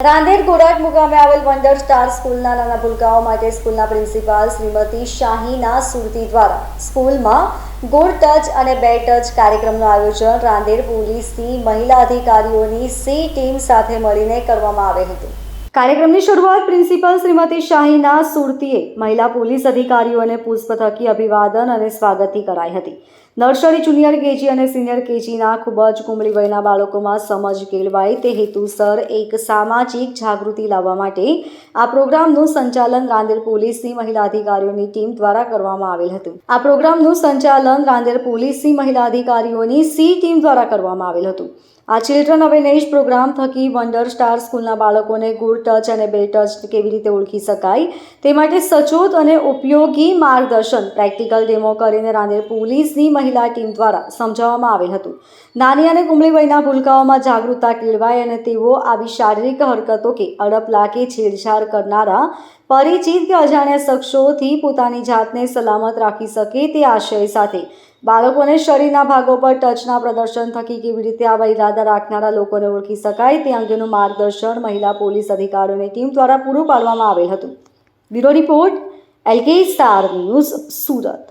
રાંદેર ગોડાટ મુકામે આવેલ wonder star સ્કૂલના નાના ભૂલકાઓ માટે સ્કૂલના પ્રિન્સિપાલ શ્રીમતી શાહીના સુરતી દ્વારા સ્કૂલમાં ગુડ ટચ અને બે ટચ કાર્યક્રમનું આયોજન રાંદેર પોલીસની મહિલા અધિકારીઓની સી ટીમ સાથે મળીને કરવામાં આવેલ હતું. કાર્યક્રમની શરૂઆત પ્રિન્સિપલ શ્રીમતી શાહીના સુરતીએ મહિલા પોલીસ અધિકારીઓને પુષ્પ થકી અભિવાદન અને સ્વાગતી કરાઈ હતી. નર્સરી જુનિયર કેજી અને સિનિયર કેજીના ખૂબ જ કુમળી વયના બાળકોમાં સમજ કેળવાય તે હેતુસર એક સામાજિક જાગૃતિ લાવવા માટે આ પ્રોગ્રામનું સંચાલન રાંદેર પોલીસની મહિલા અધિકારીઓની ટીમ દ્વારા કરવામાં આવેલ હતું. આ પ્રોગ્રામનું સંચાલન રાંદેર પોલીસની મહિલા અધિકારીઓની સી ટીમ દ્વારા કરવામાં આવેલ હતું. આ ચિલ્ડ્રન અવેરનેસ પ્રોગ્રામ થકી વંડર સ્ટાર સ્કૂલના બાળકોને ગુડ ટચ અને બે ટચ કેવી રીતે ઓળખી શકાય તે માટે સચોટ અને ઉપયોગી માર્ગદર્શન પ્રેક્ટિકલ ડેમો કરીને રાંદેર પોલીસની મહિલા ટીમ દ્વારા સમજાવવામાં આવેલ હતું. નાની અને કુમળી વયના ભૂલકાઓમાં જાગૃતતા કેળવાય અને તેઓ આવી શારીરિક હરકતો કે અડપલા કે છેડછાડ કરનારા, પરિચિત કે અજાણ્યા શખ્સોથી પોતાની જાતને સલામત રાખી શકે તે આશય સાથે બાળકોને શરીરના ભાગો પર ટચના પ્રદર્શન થકી કેવી રીતે આવા ઈરાદા રાખનારા લોકોને ઓળખી શકાય તે અંગેનું માર્ગદર્શન મહિલા પોલીસ અધિકારીઓની ટીમ દ્વારા પૂરું પાડવામાં આવેલ હતું. Bureau report, LK star news Surat.